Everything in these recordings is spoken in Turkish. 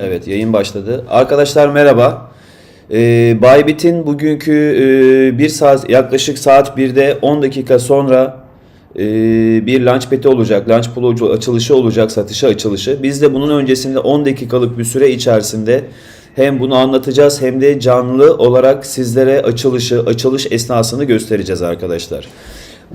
Evet yayın başladı. Arkadaşlar merhaba. Ee, Baybit'in bugünkü e, bir saat yaklaşık saat 1'de 10 dakika sonra e, bir launchpad'i olacak. Launch pool açılışı olacak, satışa açılışı. Biz de bunun öncesinde 10 dakikalık bir süre içerisinde hem bunu anlatacağız hem de canlı olarak sizlere açılışı, açılış esnasını göstereceğiz arkadaşlar.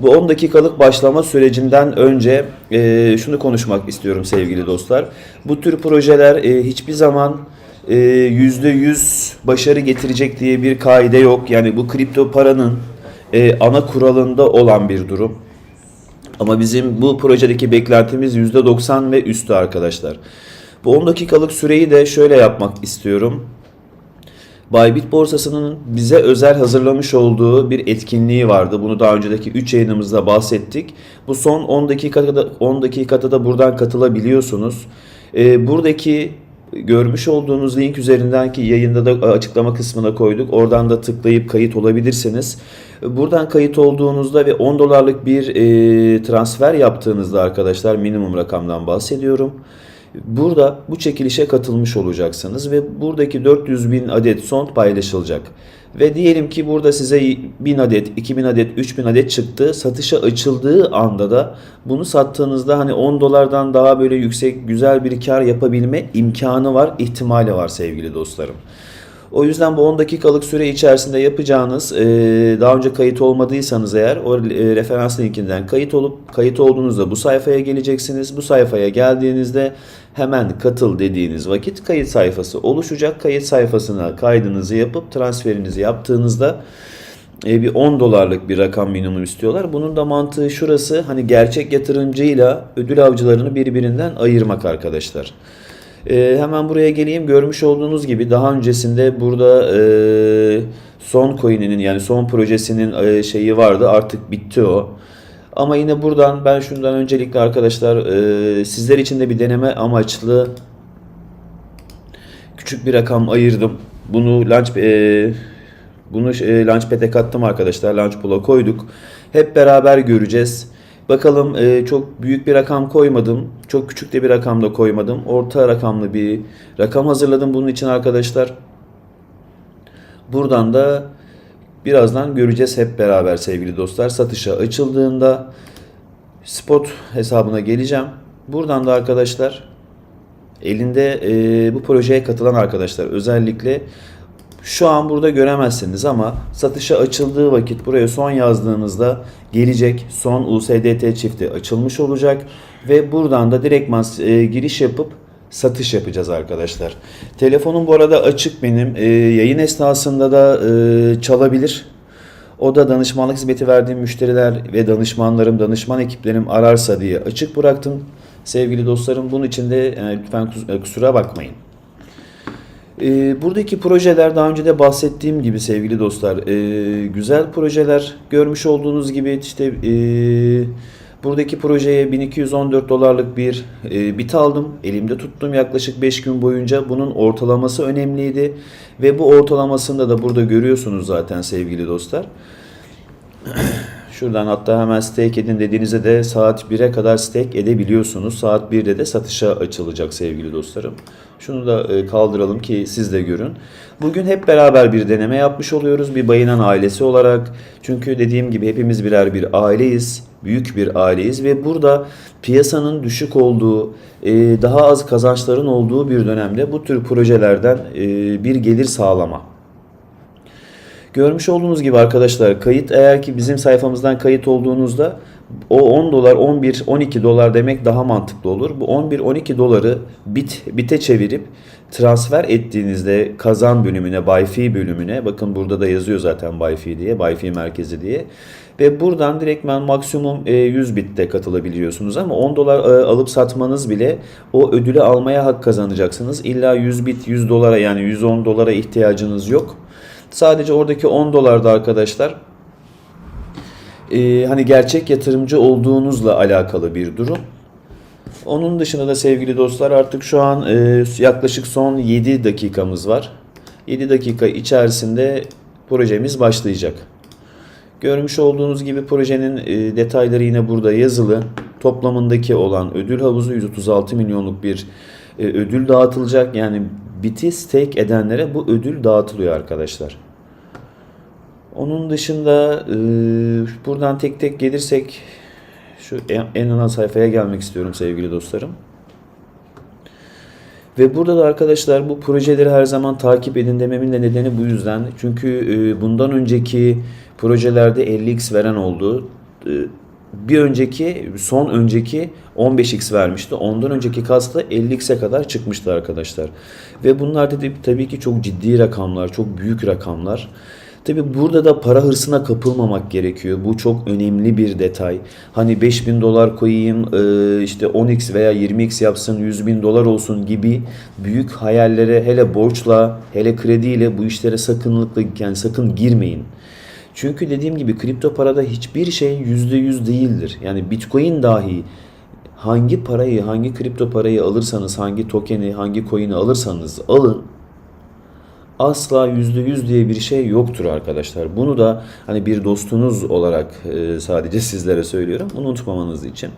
Bu 10 dakikalık başlama sürecinden önce e, şunu konuşmak istiyorum sevgili dostlar. Bu tür projeler e, hiçbir zaman e, %100 başarı getirecek diye bir kaide yok. Yani bu kripto paranın e, ana kuralında olan bir durum. Ama bizim bu projedeki beklentimiz %90 ve üstü arkadaşlar. Bu 10 dakikalık süreyi de şöyle yapmak istiyorum. Bybit borsasının bize özel hazırlamış olduğu bir etkinliği vardı. Bunu daha önceki 3 yayınımızda bahsettik. Bu son 10 dakikada da, 10 dakikada da buradan katılabiliyorsunuz. Ee, buradaki görmüş olduğunuz link üzerinden ki yayında da açıklama kısmına koyduk. Oradan da tıklayıp kayıt olabilirsiniz. Buradan kayıt olduğunuzda ve 10 dolarlık bir e, transfer yaptığınızda arkadaşlar minimum rakamdan bahsediyorum. Burada bu çekilişe katılmış olacaksınız ve buradaki 400 bin adet son paylaşılacak. Ve diyelim ki burada size 1000 adet, 2000 adet, 3000 adet çıktı. Satışa açıldığı anda da bunu sattığınızda hani 10 dolardan daha böyle yüksek güzel bir kar yapabilme imkanı var, ihtimali var sevgili dostlarım. O yüzden bu 10 dakikalık süre içerisinde yapacağınız e, daha önce kayıt olmadıysanız eğer o e, referans linkinden kayıt olup kayıt olduğunuzda bu sayfaya geleceksiniz. Bu sayfaya geldiğinizde hemen katıl dediğiniz vakit kayıt sayfası oluşacak. Kayıt sayfasına kaydınızı yapıp transferinizi yaptığınızda e, bir 10 dolarlık bir rakam minimum istiyorlar. Bunun da mantığı şurası hani gerçek yatırımcıyla ödül avcılarını birbirinden ayırmak arkadaşlar. Ee, hemen buraya geleyim. Görmüş olduğunuz gibi daha öncesinde burada e, son coin'inin yani son projesinin e, şeyi vardı. Artık bitti o. Ama yine buradan ben şundan öncelikle arkadaşlar e, sizler için de bir deneme amaçlı küçük bir rakam ayırdım. Bunu launch e, bunu e, Launchpad'e kattım arkadaşlar. Launchpool'a koyduk. Hep beraber göreceğiz. Bakalım e, çok büyük bir rakam koymadım. Çok küçük de bir rakam da koymadım. Orta rakamlı bir rakam hazırladım bunun için arkadaşlar. Buradan da birazdan göreceğiz hep beraber sevgili dostlar. Satışa açıldığında spot hesabına geleceğim. Buradan da arkadaşlar elinde e, bu projeye katılan arkadaşlar özellikle şu an burada göremezsiniz ama satışa açıldığı vakit buraya son yazdığınızda gelecek son USDT çifti açılmış olacak ve buradan da direktman e, giriş yapıp satış yapacağız arkadaşlar. Telefonum bu arada açık benim. E, yayın esnasında da e, çalabilir. O da danışmanlık hizmeti verdiğim müşteriler ve danışmanlarım, danışman ekiplerim ararsa diye açık bıraktım. Sevgili dostlarım bunun için de e, lütfen e, kusura bakmayın. Ee, buradaki projeler daha önce de bahsettiğim gibi sevgili dostlar ee, güzel projeler görmüş olduğunuz gibi işte ee, buradaki projeye 1214 dolarlık bir ee, bit aldım elimde tuttum yaklaşık 5 gün boyunca bunun ortalaması önemliydi ve bu ortalamasında da burada görüyorsunuz zaten sevgili dostlar. Şuradan hatta hemen stake edin dediğinizde de saat 1'e kadar stake edebiliyorsunuz. Saat 1'de de satışa açılacak sevgili dostlarım. Şunu da e, kaldıralım ki siz de görün. Bugün hep beraber bir deneme yapmış oluyoruz bir Bayınan ailesi olarak. Çünkü dediğim gibi hepimiz birer bir aileyiz. Büyük bir aileyiz ve burada piyasanın düşük olduğu, e, daha az kazançların olduğu bir dönemde bu tür projelerden e, bir gelir sağlama. Görmüş olduğunuz gibi arkadaşlar kayıt eğer ki bizim sayfamızdan kayıt olduğunuzda o 10 dolar 11 12 dolar demek daha mantıklı olur. Bu 11 12 doları bit bite çevirip transfer ettiğinizde kazan bölümüne buy fee bölümüne bakın burada da yazıyor zaten buy fee diye buy fee merkezi diye ve buradan direktmen maksimum e, 100 bitte katılabiliyorsunuz ama 10 dolar e, alıp satmanız bile o ödülü almaya hak kazanacaksınız. İlla 100 bit 100 dolara yani 110 dolara ihtiyacınız yok. Sadece oradaki 10 dolarda arkadaşlar e, hani gerçek yatırımcı olduğunuzla alakalı bir durum. Onun dışında da sevgili dostlar artık şu an e, yaklaşık son 7 dakikamız var. 7 dakika içerisinde projemiz başlayacak. Görmüş olduğunuz gibi projenin e, detayları yine burada yazılı. Toplamındaki olan ödül havuzu 136 milyonluk bir e, ödül dağıtılacak. Yani biti stake edenlere bu ödül dağıtılıyor arkadaşlar. Onun dışında e, buradan tek tek gelirsek şu en, en ana sayfaya gelmek istiyorum sevgili dostlarım. Ve burada da arkadaşlar bu projeleri her zaman takip edin dememin de nedeni bu yüzden. Çünkü e, bundan önceki projelerde 50x veren oldu. Bir önceki, son önceki 15x vermişti. Ondan önceki kasta 50x'e kadar çıkmıştı arkadaşlar. Ve bunlar dedi tabii ki çok ciddi rakamlar, çok büyük rakamlar. Tabi burada da para hırsına kapılmamak gerekiyor. Bu çok önemli bir detay. Hani 5000 dolar koyayım e, işte 10x veya 20x yapsın 100 bin dolar olsun gibi büyük hayallere hele borçla hele krediyle bu işlere sakınlıkla yani sakın girmeyin. Çünkü dediğim gibi kripto parada hiçbir şey %100 değildir. Yani bitcoin dahi hangi parayı hangi kripto parayı alırsanız hangi tokeni hangi coin'i alırsanız alın asla yüzde yüz diye bir şey yoktur arkadaşlar. Bunu da hani bir dostunuz olarak e, sadece sizlere söylüyorum. Unutmamanız için.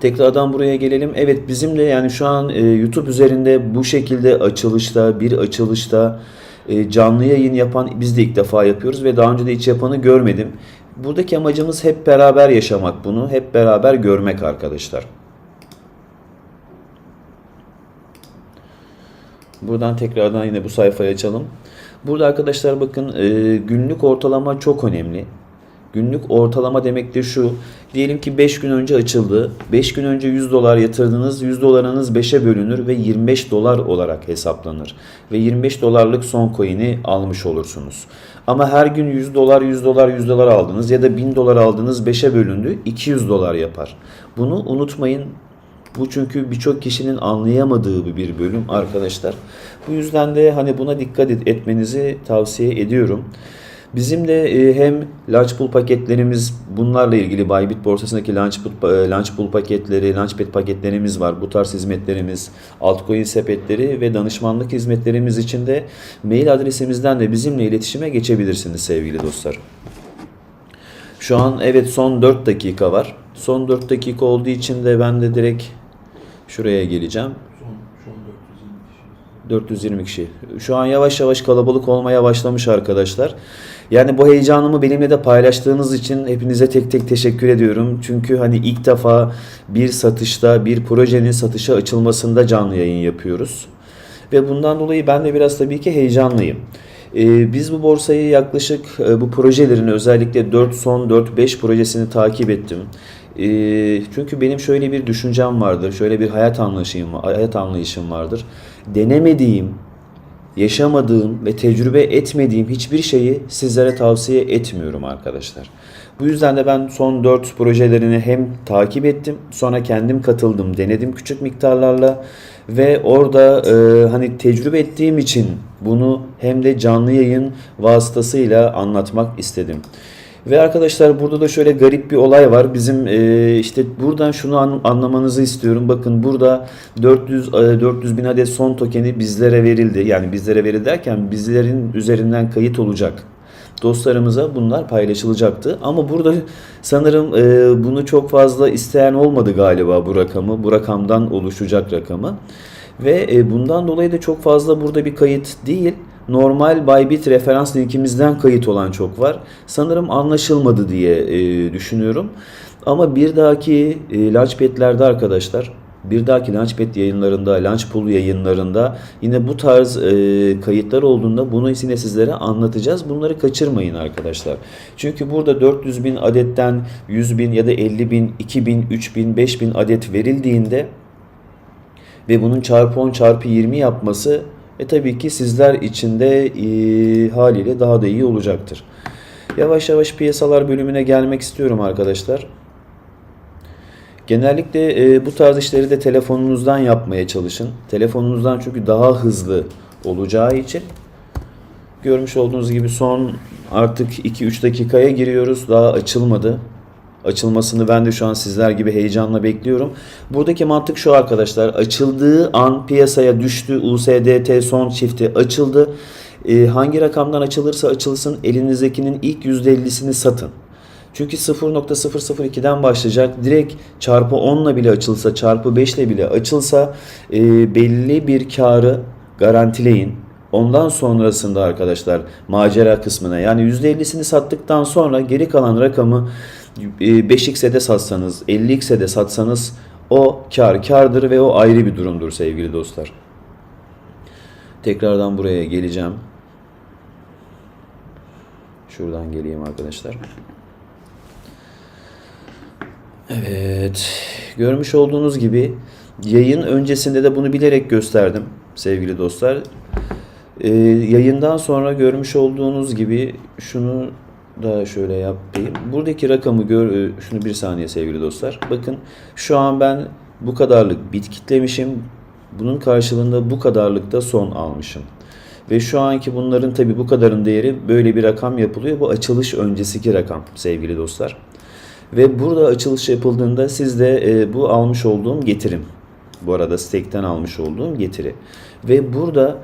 Tekrardan buraya gelelim. Evet bizim de yani şu an e, YouTube üzerinde bu şekilde açılışta, bir açılışta e, canlı yayın yapan biz de ilk defa yapıyoruz ve daha önce de hiç yapanı görmedim. Buradaki amacımız hep beraber yaşamak bunu, hep beraber görmek arkadaşlar. Buradan tekrardan yine bu sayfayı açalım. Burada arkadaşlar bakın e, günlük ortalama çok önemli. Günlük ortalama demek de şu. Diyelim ki 5 gün önce açıldı. 5 gün önce 100 dolar yatırdınız. 100 dolarınız 5'e bölünür ve 25 dolar olarak hesaplanır. Ve 25 dolarlık son coin'i almış olursunuz. Ama her gün 100 dolar 100 dolar 100 dolar aldınız ya da 1000 dolar aldınız 5'e bölündü 200 dolar yapar. Bunu unutmayın. Bu çünkü birçok kişinin anlayamadığı bir bölüm arkadaşlar. Bu yüzden de hani buna dikkat etmenizi tavsiye ediyorum. Bizim de e, hem Launchpool paketlerimiz bunlarla ilgili Bybit borsasındaki Launchpool, e, Launchpool paketleri, Launchpad paketlerimiz var. Bu tarz hizmetlerimiz, altcoin sepetleri ve danışmanlık hizmetlerimiz için de mail adresimizden de bizimle iletişime geçebilirsiniz sevgili dostlar. Şu an evet son 4 dakika var. Son 4 dakika olduğu için de ben de direkt şuraya geleceğim. Son, son 420 kişi. 420 kişi. Şu an yavaş yavaş kalabalık olmaya başlamış arkadaşlar. Yani bu heyecanımı benimle de paylaştığınız için hepinize tek tek teşekkür ediyorum. Çünkü hani ilk defa bir satışta, bir projenin satışa açılmasında canlı yayın yapıyoruz. Ve bundan dolayı ben de biraz tabii ki heyecanlıyım. Ee, biz bu borsayı yaklaşık e, bu projelerin özellikle 4 son 4-5 projesini takip ettim. Ee, çünkü benim şöyle bir düşüncem vardır, şöyle bir hayat anlayışım, hayat anlayışım vardır. Denemediğim, yaşamadığım ve tecrübe etmediğim hiçbir şeyi sizlere tavsiye etmiyorum arkadaşlar. Bu yüzden de ben son 4 projelerini hem takip ettim, sonra kendim katıldım, denedim küçük miktarlarla ve orada e, hani tecrübe ettiğim için bunu hem de canlı yayın vasıtasıyla anlatmak istedim. Ve arkadaşlar burada da şöyle garip bir olay var. Bizim e, işte buradan şunu an, anlamanızı istiyorum. Bakın burada 400 e, 400 bin adet son tokeni bizlere verildi. Yani bizlere verildi derken bizlerin üzerinden kayıt olacak. Dostlarımıza bunlar paylaşılacaktı. Ama burada sanırım e, bunu çok fazla isteyen olmadı galiba bu rakamı. Bu rakamdan oluşacak rakamı. Ve e, bundan dolayı da çok fazla burada bir kayıt değil normal Bybit referans linkimizden kayıt olan çok var. Sanırım anlaşılmadı diye e, düşünüyorum. Ama bir dahaki e, Launchpad'lerde arkadaşlar bir dahaki Launchpad yayınlarında, Launchpool yayınlarında yine bu tarz e, kayıtlar olduğunda bunu yine sizlere anlatacağız. Bunları kaçırmayın arkadaşlar. Çünkü burada 400 bin adetten 100 bin ya da 50 bin, 2 bin, 3 bin, 5 bin adet verildiğinde ve bunun çarpı 10 çarpı 20 yapması e tabii ki sizler için de e, haliyle daha da iyi olacaktır. Yavaş yavaş piyasalar bölümüne gelmek istiyorum arkadaşlar. Genellikle e, bu tarz işleri de telefonunuzdan yapmaya çalışın. Telefonunuzdan çünkü daha hızlı olacağı için görmüş olduğunuz gibi son artık 2-3 dakikaya giriyoruz. Daha açılmadı. Açılmasını ben de şu an sizler gibi heyecanla bekliyorum. Buradaki mantık şu arkadaşlar. Açıldığı an piyasaya düştü. USDT son çifti açıldı. Ee, hangi rakamdan açılırsa açılsın elinizdekinin ilk %50'sini satın. Çünkü 0.002'den başlayacak. Direkt çarpı 10 ile bile açılsa, çarpı 5 ile bile açılsa e, belli bir karı garantileyin. Ondan sonrasında arkadaşlar macera kısmına yani %50'sini sattıktan sonra geri kalan rakamı e, 5x'e de satsanız 50x'e de satsanız o kar kardır ve o ayrı bir durumdur sevgili dostlar. Tekrardan buraya geleceğim. Şuradan geleyim arkadaşlar. Evet. Görmüş olduğunuz gibi yayın öncesinde de bunu bilerek gösterdim sevgili dostlar. Ee, yayından sonra görmüş olduğunuz gibi şunu da şöyle yapayım. Buradaki rakamı gör e, şunu bir saniye sevgili dostlar. Bakın şu an ben bu kadarlık bit kitlemişim. Bunun karşılığında bu kadarlık da son almışım. Ve şu anki bunların tabi bu kadarın değeri böyle bir rakam yapılıyor. Bu açılış öncesiki rakam sevgili dostlar. Ve burada açılış yapıldığında sizde e, bu almış olduğum getirim. Bu arada stake'ten almış olduğum getiri. Ve burada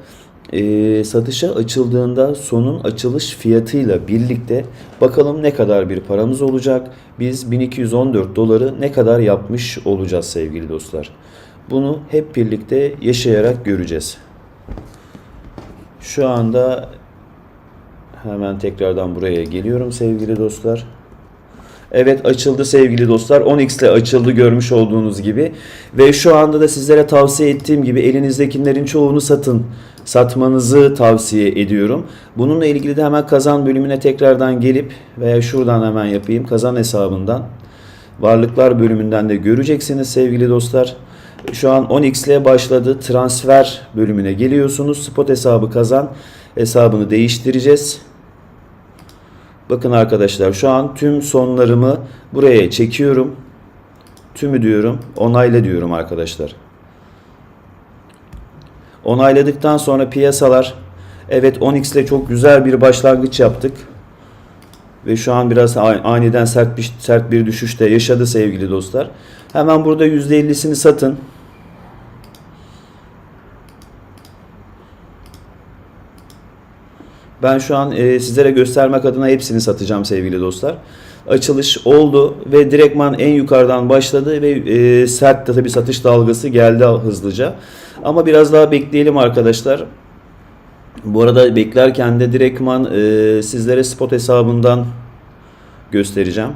e, satışa açıldığında sonun açılış fiyatıyla birlikte bakalım ne kadar bir paramız olacak. Biz 1214 doları ne kadar yapmış olacağız sevgili dostlar. Bunu hep birlikte yaşayarak göreceğiz. Şu anda hemen tekrardan buraya geliyorum sevgili dostlar. Evet açıldı sevgili dostlar. 10x ile açıldı görmüş olduğunuz gibi. Ve şu anda da sizlere tavsiye ettiğim gibi elinizdekilerin çoğunu satın. Satmanızı tavsiye ediyorum. Bununla ilgili de hemen kazan bölümüne tekrardan gelip veya şuradan hemen yapayım. Kazan hesabından. Varlıklar bölümünden de göreceksiniz sevgili dostlar. Şu an 10x ile başladı. Transfer bölümüne geliyorsunuz. Spot hesabı kazan hesabını değiştireceğiz. Bakın arkadaşlar şu an tüm sonlarımı buraya çekiyorum. Tümü diyorum. Onayla diyorum arkadaşlar. Onayladıktan sonra piyasalar evet 10x ile çok güzel bir başlangıç yaptık. Ve şu an biraz aniden sert bir, sert bir düşüş de yaşadı sevgili dostlar. Hemen burada %50'sini satın. Ben şu an e, sizlere göstermek adına hepsini satacağım sevgili dostlar. Açılış oldu ve direktman en yukarıdan başladı ve e, sert de tabii satış dalgası geldi hızlıca. Ama biraz daha bekleyelim arkadaşlar. Bu arada beklerken de direktman e, sizlere spot hesabından göstereceğim.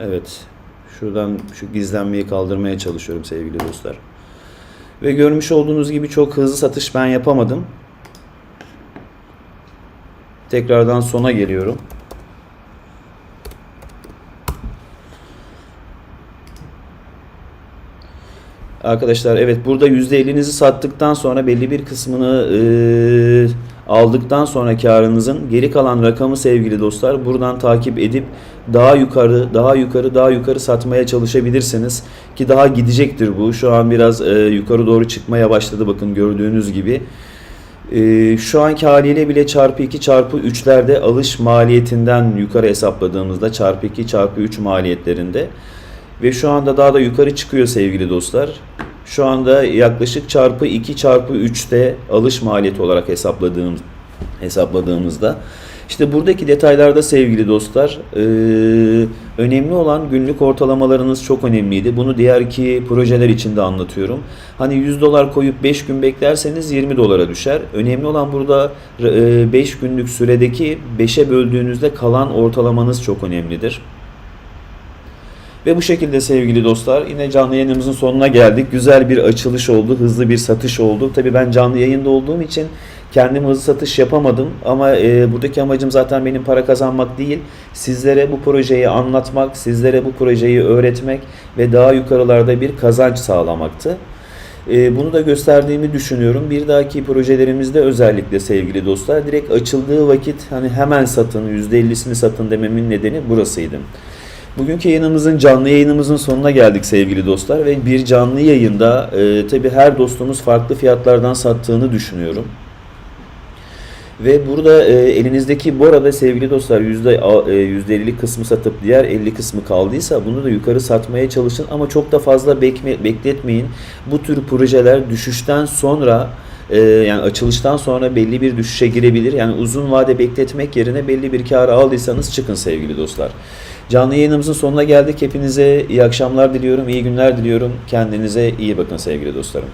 Evet. Şuradan şu gizlenmeyi kaldırmaya çalışıyorum sevgili dostlar. Ve görmüş olduğunuz gibi çok hızlı satış ben yapamadım. Tekrardan sona geliyorum. Arkadaşlar evet burada %50'nizi sattıktan sonra belli bir kısmını e, aldıktan sonra karınızın geri kalan rakamı sevgili dostlar buradan takip edip daha yukarı daha yukarı daha yukarı satmaya çalışabilirsiniz ki daha gidecektir bu şu an biraz e, yukarı doğru çıkmaya başladı bakın gördüğünüz gibi e, şu anki haliyle bile çarpı 2 çarpı 3'lerde alış maliyetinden yukarı hesapladığımızda çarpı 2 çarpı 3 maliyetlerinde ve şu anda daha da yukarı çıkıyor sevgili dostlar. Şu anda yaklaşık çarpı 2 çarpı 3'te alış maliyeti olarak hesapladığımız hesapladığımızda işte buradaki detaylarda sevgili dostlar e, önemli olan günlük ortalamalarınız çok önemliydi. Bunu diğer ki projeler için de anlatıyorum. Hani 100 dolar koyup 5 gün beklerseniz 20 dolara düşer. Önemli olan burada e, 5 günlük süredeki 5'e böldüğünüzde kalan ortalamanız çok önemlidir. Ve bu şekilde sevgili dostlar yine canlı yayınımızın sonuna geldik. Güzel bir açılış oldu, hızlı bir satış oldu. Tabii ben canlı yayında olduğum için kendim hızlı satış yapamadım. Ama e, buradaki amacım zaten benim para kazanmak değil. Sizlere bu projeyi anlatmak, sizlere bu projeyi öğretmek ve daha yukarılarda bir kazanç sağlamaktı. E, bunu da gösterdiğimi düşünüyorum. Bir dahaki projelerimizde özellikle sevgili dostlar direkt açıldığı vakit hani hemen satın, %50'sini satın dememin nedeni burasıydı. Bugünkü yayınımızın canlı yayınımızın sonuna geldik sevgili dostlar ve bir canlı yayında e, tabi her dostumuz farklı fiyatlardan sattığını düşünüyorum. Ve burada e, elinizdeki bu arada sevgili dostlar yüzde e, %50 kısmı satıp diğer 50 kısmı kaldıysa bunu da yukarı satmaya çalışın ama çok da fazla bekme, bekletmeyin. Bu tür projeler düşüşten sonra e, yani açılıştan sonra belli bir düşüşe girebilir. Yani uzun vade bekletmek yerine belli bir karı aldıysanız çıkın sevgili dostlar. Canlı yayınımızın sonuna geldik. Hepinize iyi akşamlar diliyorum, iyi günler diliyorum. Kendinize iyi bakın sevgili dostlarım.